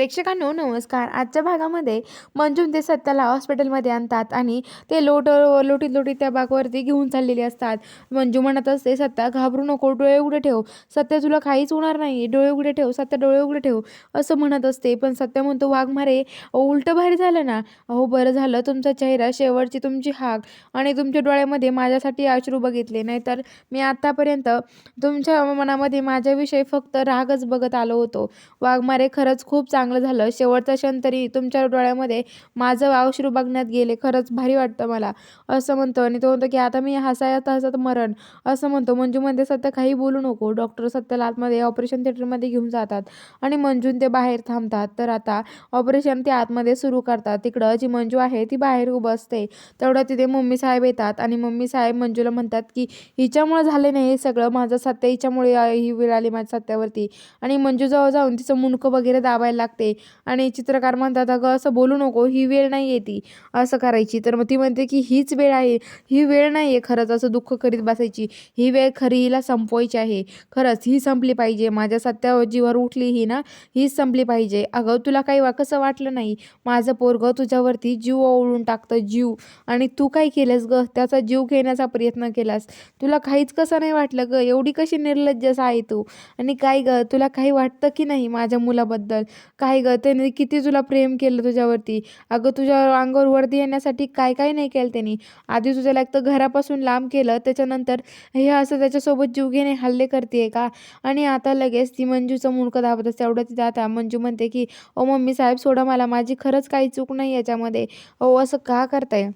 प्रेक्षकांनो नमस्कार. आजच्या भागामध्ये मंजून ते सत्याला हॉस्पिटलमध्ये आणतात आणि ते लोट लोटीत लोटीत त्या बागवरती घेऊन चाललेले असतात. मंजू म्हणत असते सत्या घाबरू नको डोळे उघडे ठेव. सत्य तुला काहीच होणार नाही डोळे उघडे ठेव. सत्या डोळे उघडे ठेव असं म्हणत असते. पण सत्य म्हणतो वाघमारे उलटं भारी झालं ना? अहो बरं झालं. तुमचा चेहरा शेवटची तुमची हाक आणि तुमच्या डोळ्यामध्ये माझ्यासाठी अश्रू बघितले. नाहीतर मी आत्तापर्यंत तुमच्या मनामध्ये माझ्याविषयी फक्त रागच बघत आलो होतो. वाघमारे खरंच खूप चांगलं चांगलं झालं. शेवटचा क्षण तरी तुमच्या डोळ्यामध्ये माझं अश्रू बघण्यात गेले. खरंच भारी वाटतं मला. असं म्हणतो आणि तो म्हणतो की आता मी हसायत हसत मरण. असं म्हणतो. मंजू म्हणते सध्या काही बोलू नको. डॉक्टर सत्याला आतमध्ये ऑपरेशन थिएटरमध्ये घेऊन जातात आणि मंजून ते बाहेर थांबतात. तर आता ऑपरेशन ते आतमध्ये सुरू करतात. तिकडं जी मंजू आहे ती बाहेर उभं असते. तेवढं तिथे मम्मी साहेब येतात आणि मम्मी साहेब मंजूला म्हणतात की हिच्यामुळे झाले नाही हे सगळं. माझं सत्य हिच्यामुळे ही वेळ आली माझ्या सत्यावरती. आणि मंजू जवळ जाऊन तिचं मुंडकं वगैरे दाबायला लागते. आणि चित्रकार म्हणतात अगं असं बोलू नको ही वेळ नाही आहे ती. असं करायची. तर मग ती म्हणते की हीच वेळ आहे. ही वेळ नाही आहे खरंच असं दुःख करीत बसायची. ही वेळ खरी हिला संपवायची आहे. खरंच ही संपली पाहिजे. माझ्या सत्या जीवर उठली ही ना हीच संपली पाहिजे. अगं तुला काही वा कसं वाटलं नाही? माझं पोरगं तुझ्यावरती जीव ओळून टाकतं जीव. आणि तू काय केलंस ग? त्याचा जीव घेण्याचा प्रयत्न केलास. तुला काहीच कसं नाही वाटलं ग? एवढी कशी निर्लज्जस आहे तू? आणि काय ग? तुला काही वाटतं की नाही माझ्या मुलाबद्दल? काय गं? त्याने किती तुला प्रेम केलं तुझ्यावरती? अगं तुझ्या अंगावर वर्दी येण्यासाठी काय काय नाही केलं त्यांनी. आधी तुझ्याला एक तर घरापासून लांब केलं त्याच्यानंतर हे असं त्याच्यासोबत जीवघेणे हल्ले करते का? आणि आता लगेच ती मंजूचं मुंडकं दाबत असते एवढं तिथे आता मंजू म्हणते की ओ मम्मी साहेब सोडा मला माझी खरंच काही चूक नाही याच्यामध्ये. ओ असं का करताय?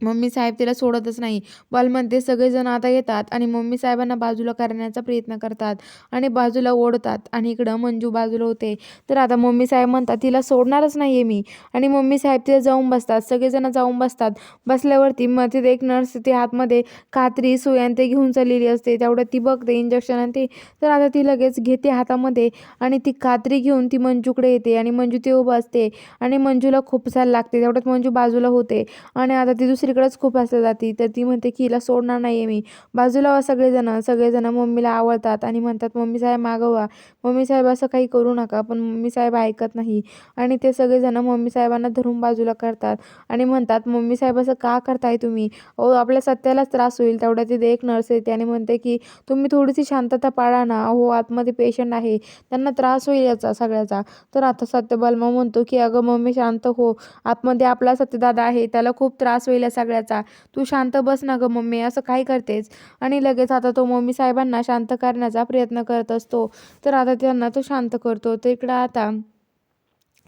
मम्मी साहेब तिला सोडतच नाही. बल म्हणते सगळेजण आता येतात आणि मम्मी साहेबांना बाजूला करण्याचा प्रयत्न करतात आणि बाजूला ओढतात आणि इकडं मंजू बाजूला होते. तर आता मम्मी साहेब म्हणतात तिला सोडणारच नाही आहे मी. आणि मम्मी साहेब तिला जाऊन बसतात. सगळेजण जाऊन बसतात. बसल्यावरती मग तिथे एक नर्स ते हातमध्ये कात्री सुई ते घेऊन चाललेली असते. तेवढं ती बघते इंजेक्शन आणि ते. तर आता ती लगेच घेते हातामध्ये आणि ती कात्री घेऊन ती मंजूकडे येते आणि मंजू ते उभं असते आणि मंजूला खूप साल लागते. तेवढ्यात मंजू बाजूला होते आणि आता ती दुसरी दुसरीकडेच खूप असं जाते. तर ती म्हणते की हिला सोडणार नाही आहे मी. बाजूला सगळेजणं सगळेजण. सगळेजण मम्मीला आवडतात आणि म्हणतात मम्मी साहेब मागवा मम्मी साहेब असं काही करू नका पण मम्मी साहेब ऐकत नाही. आणि ते सगळेजण मम्मी साहेबांना धरून बाजूला करतात आणि म्हणतात मम्मी साहेब असं का करताय तुम्ही? अहो आपल्या सत्यालाच त्रास होईल. तेवढ्या तिथे एक नर्स येते आणि म्हणते की तुम्ही थोडीशी शांतता पाळा ना. अहो आतमध्ये पेशंट आहे. त्यांना त्रास होईल याचा सगळ्याचा. तर आता सत्य बलमा म्हणतो की अगं मम्मी शांत हो. आतमध्ये आपला सत्यदादा आहे. त्याला खूप त्रास होईल असं सगळ्याचा. तू शांत बस ना गं मम्मी असं काय करतेस? आणि लगेच आता तो मम्मी साहेबांना शांत करण्याचा प्रयत्न करत असतो. तर आता त्यांना तो शांत करतो. तर इकडं आता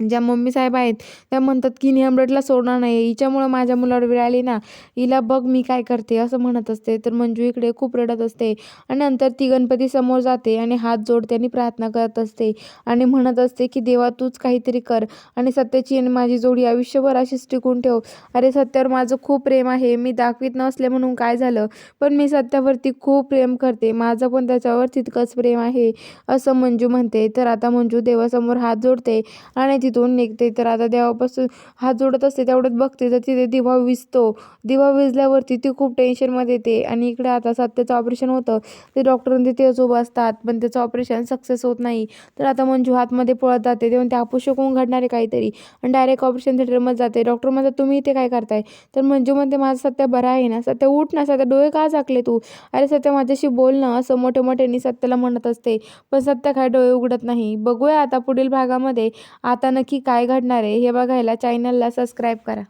ज्या मम्मी साहेब आहेत त्या म्हणतात की नियमरटला सोडणार नाही. हिच्यामुळं माझ्या मुलावर वेळ आली ना. हिला बघ मी काय करते असं म्हणत असते. तर मंजू इकडे खूप रडत असते आणि नंतर ती गणपती समोर जाते आणि हात जोडते आणि प्रार्थना करत असते आणि म्हणत असते की देवा तूच काहीतरी कर आणि सत्याची आणि माझी जोडी आयुष्यभर अशीच टिकून ठेव. अरे सत्यावर माझं खूप प्रेम आहे. मी दाखवीत नसले म्हणून काय झालं? पण मी सत्यावरती खूप प्रेम करते. माझं पण त्याच्यावर तितकंच प्रेम आहे असं मंजू म्हणते. तर आता मंजू देवासमोर हात जोडते आणि तिथून निघते. तर आता देवापासून हात जोडत असते तेवढ्यात बघते. तर तिथे दिवा विजतो. दिवा विजल्यावरती ती खूप टेन्शनमध्ये येते. आणि इकडे आता सत्याचं ऑपरेशन होतं. ते डॉक्टर तिथेच उभं असतात पण त्याचं ऑपरेशन सक्सेस होत नाही. तर आता मंजू हातमध्ये पळत जाते. तेव्हा ते अपशक होऊन घडणारे काहीतरी. आणि डायरेक्ट ऑपरेशन थिएटरमध्ये जाते. डॉक्टर म्हणतात तुम्ही इथे काय करताय? तर मंजू म्हणते माझं सत्य बरं आहे ना. सत्य उठ ना. सत्या डोळे का झाकले तू? अरे सत्य माझ्याशी बोल ना. असं मोठे मोठ्यांनी सत्याला म्हणत असते. पण सत्य काय डोळे उघडत नाही. बघूया आता पुढील भागामध्ये. आता नक्की काय घडणार आहे हे बघायला चॅनलला सबस्क्राईब करा.